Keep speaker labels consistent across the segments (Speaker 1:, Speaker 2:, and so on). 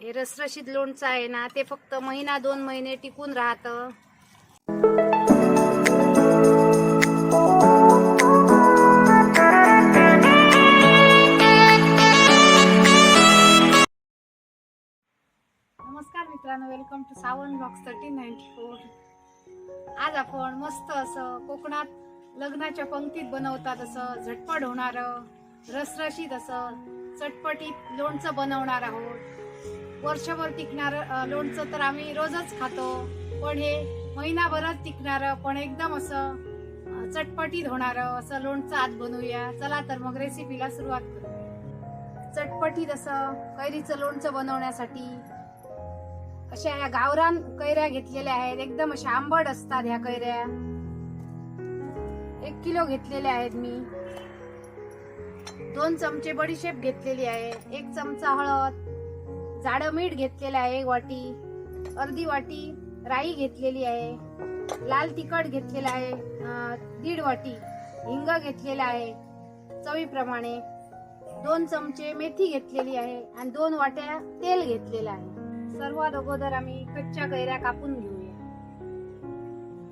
Speaker 1: हे रसरशीत लोणचं आहे ना ते फक्त महिना दोन महिने टिकून राहतं. नमस्कार मित्रांनो welcome to Sawan box thirty ninety four आज आपण मस्त असं कोकणात लग्नाच्या पंक्तीत बनवतात असं झटपट होणारं रसरशीत असं चटपटीत लोणचं बनवणार आहोत. वर्षभर टिकणारं लोणचं तर आम्ही रोजच खातो. पण हे महिनाभरच टिकणारं पण एकदम असं चटपटीत होणारं असं लोणचं आज बनवूया. चला तर मग रेसिपीला सुरुवात करू. चटपटीत असं कैरीचं लोणचं बनवण्यासाठी अशा या गावरान कैऱ्या घेतलेल्या आहेत. एकदम अशा आंबट असतात ह्या कैऱ्या. एक किलो घेतलेल्या आहेत मी. दोन चमचे बडीशेप घेतलेली आहे. एक चमचा हळद. जाडं मीठ घेतलेलं आहे एक वाटी अर्धी वाटी राई घेतलेली आहे लाल तिखट घेतलेलं आहे दीड वाटी हिंग घेतलेला आहे चवीप्रमाणे. दोन चमचे मेथी घेतलेली आहे आणि दोन वाट्या तेल घेतलेलं आहे. सर्वात अगोदर आम्ही कच्च्या कैऱ्या कापून घेऊया.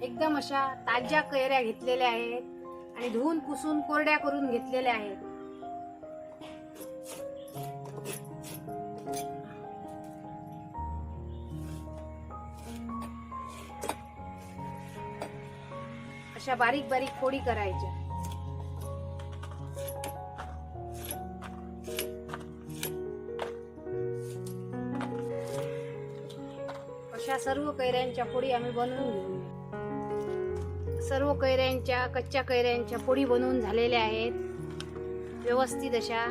Speaker 1: एकदम अशा ताज्या कैऱ्या घेतलेल्या आहेत आणि धुवून पुसून कोरड्या करून घेतलेल्या आहेत. अशा बारीक बारीक फोडी करायच्या. अशा सर्व कैऱ्यांच्या फोडी आम्ही बनवून घेऊया. सर्व कैऱ्यांच्या कच्च्या कैऱ्यांच्या पोळी बनवून झालेल्या आहेत. व्यवस्थित अशा.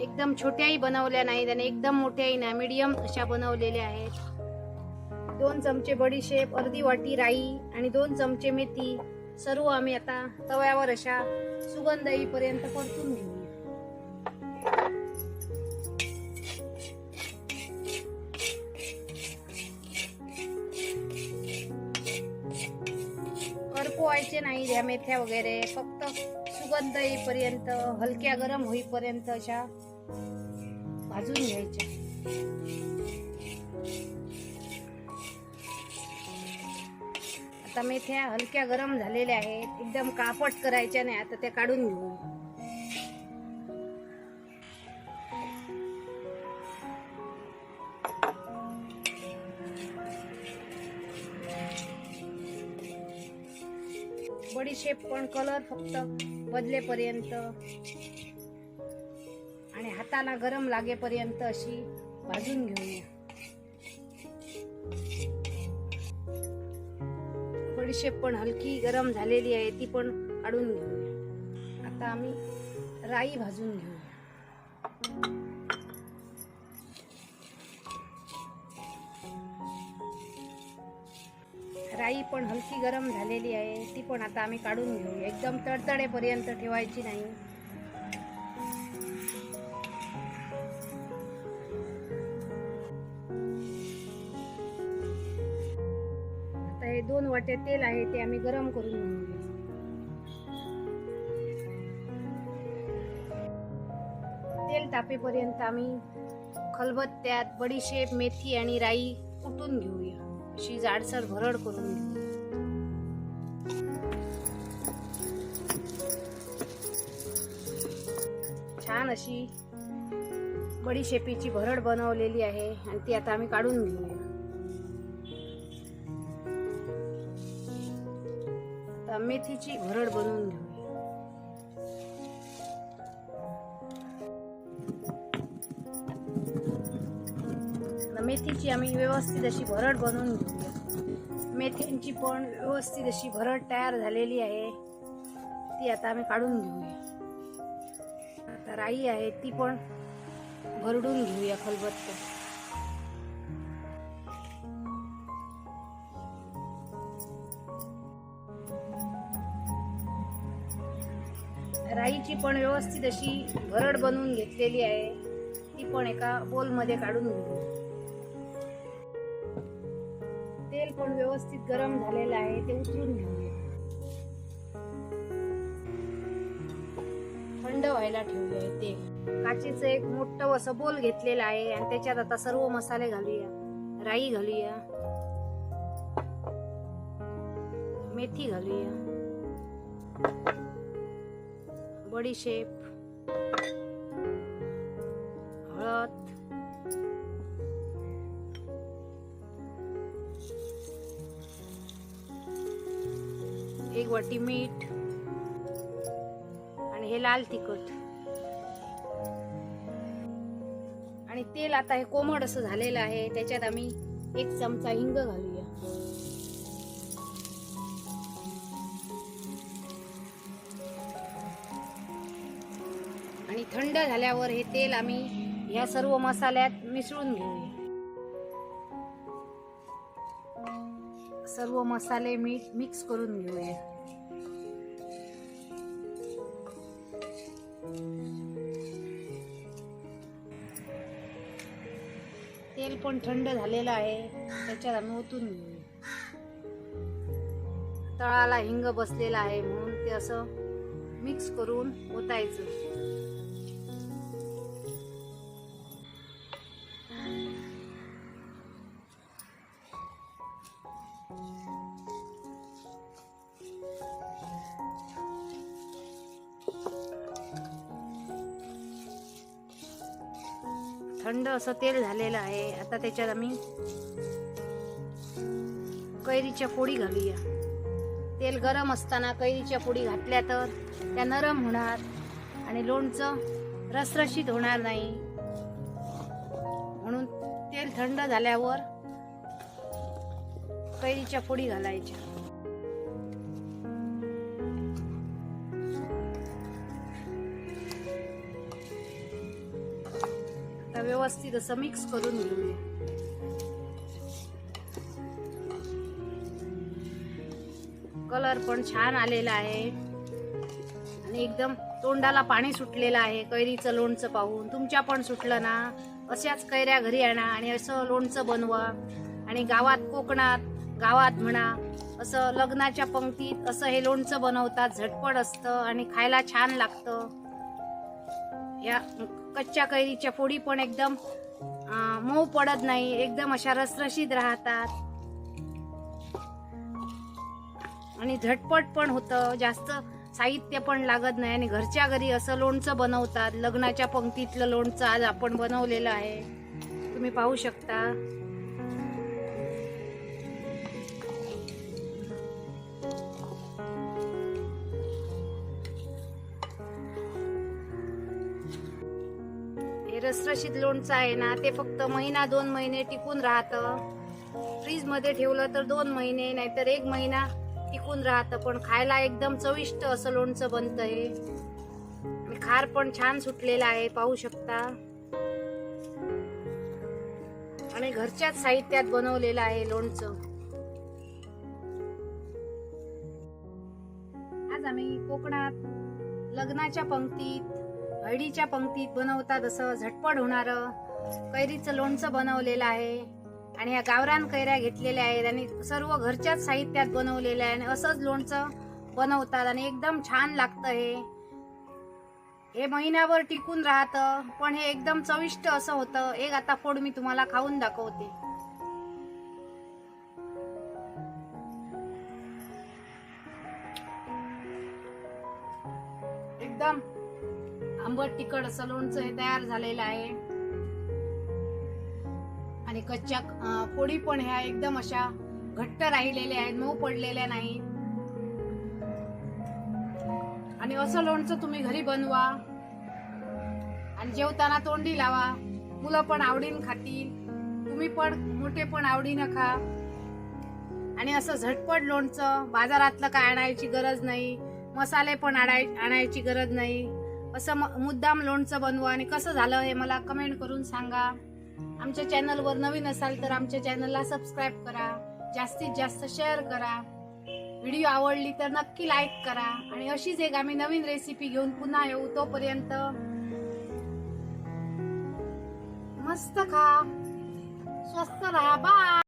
Speaker 1: एकदम छोट्याही बनवल्या नाहीत आणि एकदम मोठ्याही ना मीडियम अशा बनवलेल्या आहेत. दोन चमचे बडीशेप अर्धी वाटी राई आणि दोन चमचे मेथी. सर्व आम्ही आता तव्यावर अशा सुगंध येईपर्यंत परतून घेऊ करपवायचे नाही या मेथ्या वगैरे फक्त सुगंध येईपर्यंत हलक्या गरम होईपर्यंत अशा भाजून घ्यायच्या. आता मेथ्या हलक्या गरम झालेल्या आहेत. एकदम कापट करायच्या नाही आता त्या काढून घेऊ. बडीशेप पण कलर फक्त बदलेपर्यंत. आणि हाताला गरम लागेपर्यंत अशी भाजून घेऊया. बडीशेप पण हलकी गरम झालेली आहे ती पण काढून घेऊया. आता आम्ही राई भाजून घेऊया. राई पण हलकी गरम झालेली आहे ती पण आता आम्ही काढून घेऊया. एकदम तडतडेपर्यंत ठेवायची नाही. वाटे तेल आहे ते आम्ही गरम करून घेऊ तेल तापेपर्यंत आम्ही खलबत्त्यात बडीशेप मेथी आणि राई कुटून घेऊया. अशी जाडसर भरड करून घेऊ छान अशी बडीशेपीची भरड बनवलेली आहे आणि ती आता आम्ही काढून घेऊया. मेथीची भरड बनवून घेऊया. मेथीची आम्ही व्यवस्थित अशी भरड बनवून घेऊया. मेथ्यांची पण व्यवस्थित अशी भरड तयार झालेली आहे. ती आता आम्ही काढून घेऊया. आता राई आहे ती पण भरडून घेऊया खलबत्त्या राईची पण व्यवस्थित अशी भरड बनवून घेतलेली आहे. ती पण एका बोलमध्ये काढून घेऊ तेल पण व्यवस्थित गरम झालेलं आहे ते उतरून घेऊया थंड व्हायला ठेवले ते तेल. काचेचं एक मोठं असं बोल घेतलेलं आहे आणि त्याच्यात आता सर्व मसाले घालूया. राई घालूया. मेथी घालूया. बडीशेप हळद एक वाटी मीठ आणि हे लाल तिखट. आणि तेल आता हे कोमट असं झालेलं आहे त्याच्यात आम्ही एक चमचा हिंग घालूया. थंड झाल्यावर हे तेल आम्ही ह्या सर्व मसाल्यात मिसळून घेऊया. सर्व मसाले मीठ मिक्स करून घेऊया. तेल पण थंड झालेलं आहे त्याच्यात आम्ही ओतून घेऊया. तळाला हिंग बसलेला आहे म्हणून ते असं मिक्स करून ओतायचं. थंड असं तेल झालेलं आहे. आता त्याच्यात आम्ही कैरीच्या पोळी घालूया. तेल गरम असताना कैरीच्या पोळी घातल्या तर त्या नरम होणार आणि लोणचं रसरशीत होणार नाही. म्हणून तेल थंड झाल्यावर कैरीच्या पोळी घालायच्या. व्यवस्थित असं मिक्स करून घेऊया कलर पण छान आलेला आहे. आणि एकदम तोंडाला पाणी सुटलेलं आहे कैरीचं लोणचं पाहून. तुमच्या पण सुटलं ना? अशाच कैऱ्या घरी आणा आणि असं लोणचं बनवा. आणि गावात कोकणात गावात म्हणा असं लग्नाच्या पंक्तीत असं हे लोणचं बनवतात झटपट असतं आणि खायला छान लागतं. या कच्च्या कैरीच्या फोडी पण एकदम मऊ पडत नाही एकदम अशा रसरशीत राहतात. आणि झटपट पण होतं जास्त साहित्य पण लागत नाही आणि घरच्या घरी असं लोणचं बनवतात लग्नाच्या पंक्तीतलं लोणचं आज आपण बनवलेलं आहे. तुम्ही पाहू शकता. हे रसरशीत लोणचं आहे ना ते फक्त महिना दोन महिने टिकून राहतं. फ्रीजमध्ये ठेवलं तर दोन महिने नाहीतर एक महिना टिकून राहतं. पण खायला एकदम चविष्ट असं लोणचं बनतं हे खार पण छान सुटलेला आहे पाहू शकता. आणि घरच्याच साहित्यात बनवलेलं आहे लोणचं. आज आम्ही कोकणात लग्नाच्या पंक्तीत हळदीच्या पंक्तीत बनवतात असं झटपट होणारं. कैरीचं लोणचं बनवलेलं आहे. आणि या गावरान कैऱ्या घेतलेल्या आहेत आणि सर्व घरच्याच साहित्यात बनवलेलं आहे. आणि असंच लोणचं बनवतात आणि एकदम छान लागतं हे. हे महिनाभर टिकून राहतं. पण हे एकदम चविष्ट असं होतं. एक आता फोड मी तुम्हाला खाऊन दाखवते. एकदम आंबट तिखट असं लोणचं हे तयार झालेलं आहे. आणि कच्च्या पोळी पण ह्या एकदम अशा घट्ट राहिलेल्या आहेत मऊ पडलेल्या नाही. आणि असं लोणचं तुम्ही घरी बनवा. आणि जेवताना तोंडी लावा. मुलं पण आवडीन खातील. तुम्ही पण मोठे पण आवडीनं खा. आणि असं झटपट लोणचं बाजारातलं काय आणायची गरज नाही. मसाले पण आणाय आणायची गरज नाही. असं म- मुद्दाम लोणचं बनवा आणि कसं झालं हे मला कमेंट करून सांगा. आमच्या चॅनलवर नवीन असाल तर आमच्या चॅनलला सबस्क्राईब करा. जास्तीत जास्त शेअर करा. व्हिडिओ आवडली तर नक्की लाईक करा. आणि अशीच एक आम्ही नवीन रेसिपी घेऊन पुन्हा येऊ तोपर्यंत. मस्त खा. स्वस्त राहा. बा